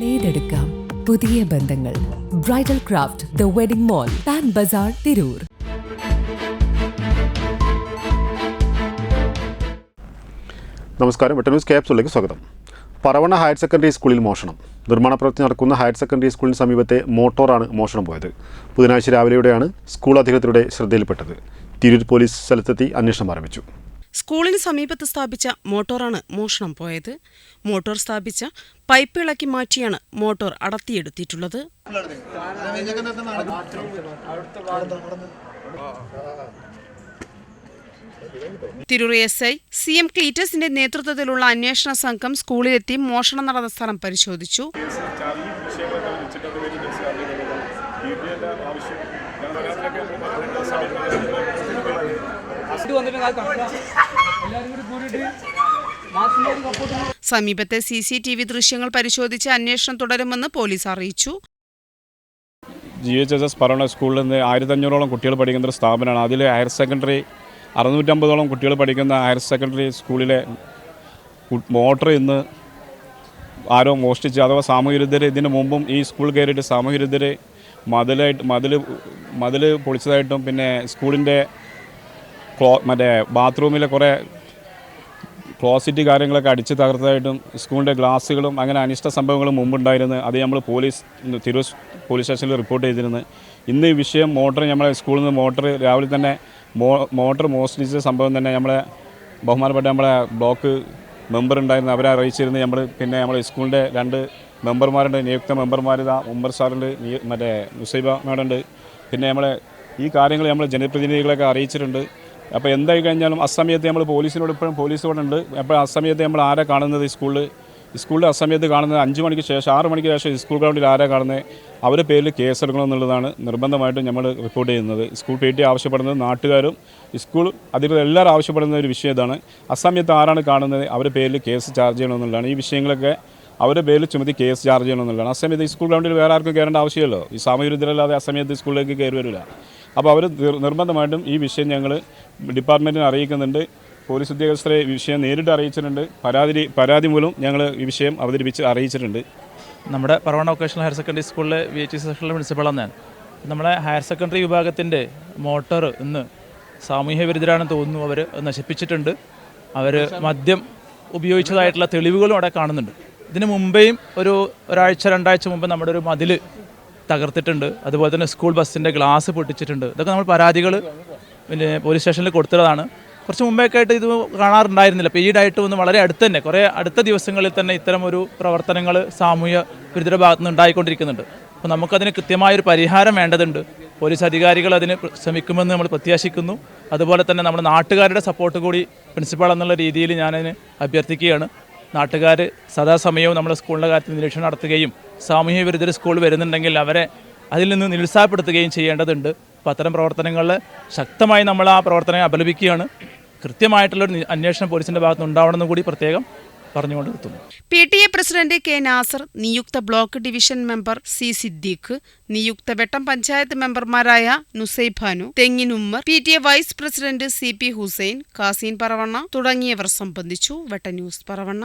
നേടെടുക്കാം പുതിയ ബന്ധങ്ങൾ. Bridal craft the wedding mall Pan Bazaar Tirur നമസ്കാരം. വെട്ട ന്യൂസ് ക്യാപ്സുകളിലേക്ക് സ്വാഗതം. പറവണ ഹയർ സെക്കൻഡറി സ്കൂളിൽ മോഷണം. നിർമ്മാണ പ്രവൃത്തി നടക്കുന്ന ഹയർ സെക്കൻഡറി സ്കൂളിന് സമീപത്തെ മോട്ടോറാണ് മോഷണം പോയത്. ബുധനാഴ്ച രാവിലെയോടെയാണ് സ്കൂൾ അധികൃതരുടെ ശ്രദ്ധയിൽപ്പെട്ടത്. തിരൂർ പോലീസ് സ്ഥലത്തെത്തി അന്വേഷണം ആരംഭിച്ചു. സ്കൂളിന് സമീപത്ത് സ്ഥാപിച്ച മോട്ടോറാണ് മോഷണം പോയത്. മോട്ടോർ സ്ഥാപിച്ച പൈപ്പ് ഇളക്കി മാറ്റിയാണ് motor അടത്തിയെടുത്തിട്ടുള്ളത്. Tirur S I C M ക്ലീറ്റസിന്റെ നേതൃത്വത്തിലുള്ള അന്വേഷണ സംഘം സ്കൂളിലെത്തി മോഷണം നടന്ന സ്ഥലം പരിശോധിച്ചു. ചാവിയും വിഷയങ്ങളൊക്കെ അവർ വെച്ചിട്ട് അത് വേണ്ടി കേസ് അറിയിക്കുന്നത് വീട്ടിലെ ആവശ്യം വന്നിട്ട് എല്ലാവരും കൂടി കൂടിയിട്ട് സമീപത്തെ സി സി ടി വി ദൃശ്യങ്ങൾ പരിശോധിച്ച് അന്വേഷണം തുടരുമെന്ന് പോലീസ് അറിയിച്ചു. G H S S Paravanna സ്കൂളിൽ നിന്ന് ആയിരത്തഞ്ഞൂറോളം കുട്ടികൾ പഠിക്കുന്ന ഒരു സ്ഥാപനമാണ്. അതിൽ ഹയർ സെക്കൻഡറി അറുന്നൂറ്റമ്പതോളം കുട്ടികൾ പഠിക്കുന്ന ഹയർ സെക്കൻഡറി സ്കൂളിലെ മോട്ടർ ഇന്ന് ആരോ മോഷ്ടിച്ച് അഥവാ സാമൂഹ്യവിരുദ്ധർ ഇതിന് മുമ്പും ഈ സ്കൂൾ കയറിയിട്ട് സാമൂഹ്യവിരുദ്ധർ മതിലായിട്ട് മതിൽ മതിൽ പൊളിച്ചതായിട്ടും പിന്നെ സ്കൂളിന്റെ ക്ലോ മറ്റേ ബാത്റൂമിലെ കുറേ ക്ലോസിറ്റ് കാര്യങ്ങളൊക്കെ അടിച്ച് തകർത്തതായിട്ടും സ്കൂളിന്റെ ഗ്ലാസ്സുകളും അങ്ങനെ അനിഷ്ട സംഭവങ്ങളും മുമ്പുണ്ടായിരുന്നു അത് നമ്മൾ പോലീസ് തിരൂർ പോലീസ് സ്റ്റേഷനിൽ റിപ്പോർട്ട് ചെയ്തിരുന്നു. ഇന്ന് ഈ വിഷയം മോട്ടർ നമ്മളെ സ്കൂളിൽ നിന്ന് മോട്ടർ രാവിലെ തന്നെ മോ മോട്ടർ മോഷ്ടിച്ച സംഭവം തന്നെ നമ്മളെ ബഹുമാനപ്പെട്ട നമ്മളെ ബ്ലോക്ക് മെമ്പർ ഉണ്ടായിരുന്നു. അവരെ അറിയിച്ചിരുന്നു. നമ്മൾ പിന്നെ നമ്മൾ സ്കൂളിന്റെ രണ്ട് മെമ്പർമാരുണ്ട്. നിയുക്ത മെമ്പർമാർ ഇതാ ഉമ്മർ സാറുണ്ട് മറ്റേ മുസൈബ മേഡുണ്ട് പിന്നെ നമ്മളെ ഈ കാര്യങ്ങൾ നമ്മൾ ജനപ്രതിനിധികളൊക്കെ അറിയിച്ചിട്ടുണ്ട്. അപ്പോൾ എന്തായി കഴിഞ്ഞാലും അസമയത്ത് നമ്മൾ പോലീസിനോട് ഇപ്പോഴും പോലീസിനോടുണ്ട് അപ്പോൾ അസമയത്ത് നമ്മൾ ആരാ കാണുന്നത് സ്കൂളിൽ സ്കൂളിൽ അസമയത്ത് കാണുന്നത് അഞ്ച് മണിക്ക് ശേഷം ആറ് മണിക്ക് ശേഷം സ്കൂൾ ഗ്രൗണ്ടിൽ ആരാ കാണുന്നത്? അവരുടെ പേരിൽ കേസെടുക്കണമെന്നുള്ളതാണ് നിർബന്ധമായിട്ടും നമ്മൾ റിപ്പോർട്ട് ചെയ്യുന്നത്. സ്കൂൾ പി ടി ആവശ്യപ്പെടുന്നത് നാട്ടുകാരും സ്കൂൾ അധികൃതർ എല്ലാവരും ആവശ്യപ്പെടുന്ന ഒരു വിഷയം ഇതാണ്. അസമയത്ത് ആരാണ് കാണുന്നത്? അവരുടെ പേരിൽ കേസ് ചാർജ് ചെയ്യണമെന്നുള്ളതാണ് ഈ വിഷയങ്ങളൊക്കെ അവരുടെ പേരിൽ ചുമത്തി കേസ് ചാർജ് ചെയ്യണമെന്നുള്ളതാണ് അസമയത്ത് സമയത്ത് സ്കൂൾ ഗ്രൗണ്ടിൽ വേറെ ആർക്കും കയറേണ്ട ആവശ്യമല്ലോ ഈ സാമൂഹ്യ വിരുദ്ധരല്ലാതെ അസമയത്ത് സ്കൂളിലേക്ക് കയറി വരില്ല. അപ്പോൾ അവർ നിർബന്ധമായിട്ടും ഈ വിഷയം ഞങ്ങൾ ഡിപ്പാർട്ട്മെന്റിനെ അറിയിക്കുന്നുണ്ട്. പോലീസ് ഉദ്യോഗസ്ഥരെ ഈ വിഷയം നേരിട്ട് അറിയിച്ചിട്ടുണ്ട്. പരാതി പരാതി മൂലം ഞങ്ങൾ ഈ വിഷയം അവതരിപ്പിച്ച് അറിയിച്ചിട്ടുണ്ട്. നമ്മുടെ പറവണ വൊക്കേഷണൽ ഹയർ സെക്കൻഡറി സ്കൂളിലെ വി എച്ച് സെക്ഷനിലെ പ്രിൻസിപ്പളാണ് ഞാൻ. നമ്മുടെ ഹയർ സെക്കൻഡറി വിഭാഗത്തിന്റെ മോട്ടോർ ഇന്ന് സാമൂഹ്യ വിരുദ്ധരാണെന്ന് തോന്നുന്നു അവർ നശിപ്പിച്ചിട്ടുണ്ട്. അവർ മദ്യം ഉപയോഗിച്ചതായിട്ടുള്ള തെളിവുകളും അവിടെ കാണുന്നുണ്ട്. ഇതിന് മുമ്പേയും ഒരു ഒരാഴ്ച രണ്ടാഴ്ച മുമ്പ് നമ്മുടെ ഒരു മതിൽ തകർത്തിട്ടുണ്ട്. അതുപോലെ തന്നെ സ്കൂൾ ബസ്സിന്റെ ഗ്ലാസ് പൊട്ടിച്ചിട്ടുണ്ട്. ഇതൊക്കെ നമ്മൾ പരാതികൾ പിന്നെ പോലീസ് സ്റ്റേഷനിൽ കൊടുത്തതാണ്. കുറച്ച് മുമ്പേയൊക്കെ ആയിട്ട് ഇത് കാണാറുണ്ടായിരുന്നില്ല. പെയ്ഡായിട്ട് ഒന്ന് വളരെ അടുത്ത് തന്നെ കുറേ അടുത്ത ദിവസങ്ങളിൽ തന്നെ ഇത്തരം ഒരു പ്രവർത്തനങ്ങൾ സാമൂഹ്യ വിരുദ്ധരുടെ ഭാഗത്തു നിന്ന് ഉണ്ടായിക്കൊണ്ടിരിക്കുന്നുണ്ട്. അപ്പോൾ നമുക്കതിന് കൃത്യമായൊരു പരിഹാരം വേണ്ടതുണ്ട്. പോലീസ് അധികാരികൾ അതിന് ശ്രമിക്കുമെന്ന് നമ്മൾ പ്രത്യാശിക്കുന്നു. അതുപോലെ തന്നെ നമ്മുടെ നാട്ടുകാരുടെ സപ്പോർട്ട് കൂടി പ്രിൻസിപ്പാൾ എന്നുള്ള രീതിയിൽ ഞാനതിന് അഭ്യർത്ഥിക്കുകയാണ്. നാട്ടുകാർ സദാസമയവും നമ്മുടെ സ്കൂളിന്റെ കാര്യത്തിൽ നിരീക്ഷണം നടത്തുകയും സാമൂഹ്യ വിരുദ്ധർ സ്കൂൾ വരുന്നുണ്ടെങ്കിൽ അവരെ അതിൽ നിന്ന് നിരുത്സാഹപ്പെടുത്തുകയും ചെയ്യേണ്ടതുണ്ട്. അപ്പോൾ അത്തരം പ്രവർത്തനങ്ങളിൽ ശക്തമായി നമ്മൾ ആ പ്രവർത്തനം അപലപിക്കുകയാണ്. കൃത്യമായിട്ടുള്ളൊരു അന്വേഷണം പോലീസിന്റെ ഭാഗത്ത് ഉണ്ടാവണമെന്നും കൂടി പ്രത്യേകം പറഞ്ഞുകൊണ്ട് നിർത്തുന്നു. P T A president K Nasar നിയുക്ത block division member C Siddique നിയുക്ത വെട്ടം പഞ്ചായത്ത് മെമ്പർമാരായ Nusaibanu തെങ്ങിനുമ്മർ P T A vice president C P Hussain Kaseen Paravanna തുടങ്ങിയവർ സംബന്ധിച്ചു. വെട്ട ന്യൂസ് പറവണ്ണ.